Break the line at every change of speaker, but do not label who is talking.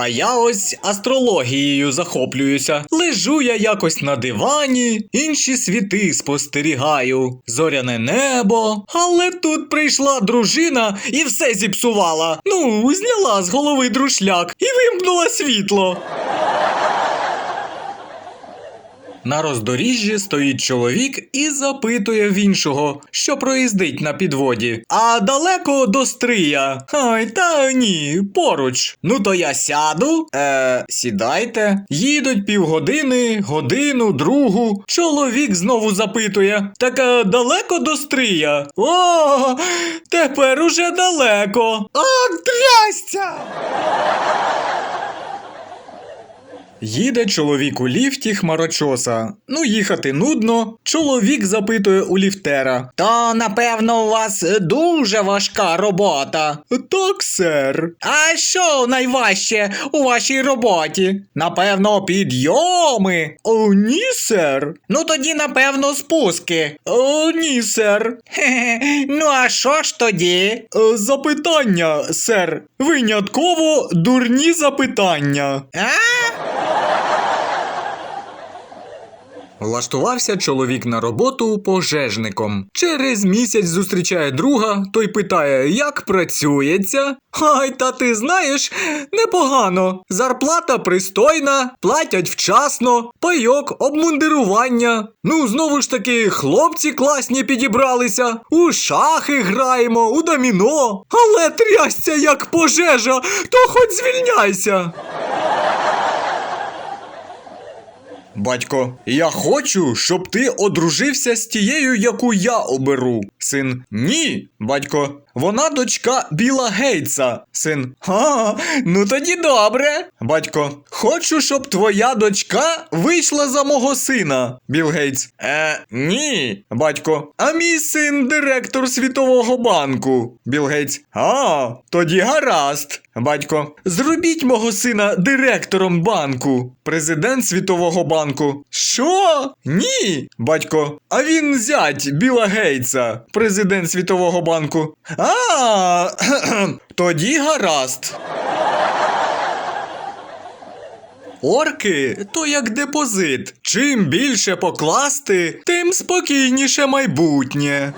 А я ось астрологією захоплююся. Лежу я якось на дивані, інші світи спостерігаю. Зоряне небо. Але тут прийшла дружина і все зіпсувала. Ну, зняла з голови друшляк і вимкнула світло. На роздоріжжі стоїть чоловік і запитує в іншого, що проїздить на підводі. А далеко до стрия. Ай, та ні, поруч. Ну то я сяду. Е, сідайте. Їдуть півгодини, годину, другу. Чоловік знову запитує: Так е, далеко до стрия? О, тепер уже далеко. А, трясця! Їде чоловік у ліфті хмарочоса. Ну, їхати нудно. Чоловік запитує у ліфтера. То, напевно, у вас дуже важка робота. Так, сер. А що найважче у вашій роботі? Напевно, підйоми. О, ні, сер. Ну тоді, напевно, спуски. О, ні, сер. Хе-хе. Ну а що ж тоді? Е, Запитання, сер. Винятково дурні запитання. А? Влаштувався чоловік на роботу пожежником. Через місяць зустрічає друга, той питає, як працюється. Ай, та ти знаєш, непогано. Зарплата пристойна, платять вчасно, пайок, обмундирування. Ну, знову ж таки, хлопці класні підібралися. У шахи граємо, у доміно. Але трясся як пожежа, то хоч звільняйся. Батько, я хочу, щоб ти одружився з тією, яку я оберу. Син, ні, батько. Вона дочка Біла Гейтса. Син. А, ну тоді добре. Батько, хочу, щоб твоя дочка вийшла за мого сина. Біл Гейтс. Е, ні. Батько. А мій син директор Світового банку. Біл Гейтс. А, тоді гаразд. Батько. Зробіть мого сина директором банку. Президент Світового банку. Що? Ні. Батько. А він зять Біла Гейтса, президент Світового банку. А, тоді гаразд. Орки то як депозит. Чим більше покласти, тим спокійніше майбутнє.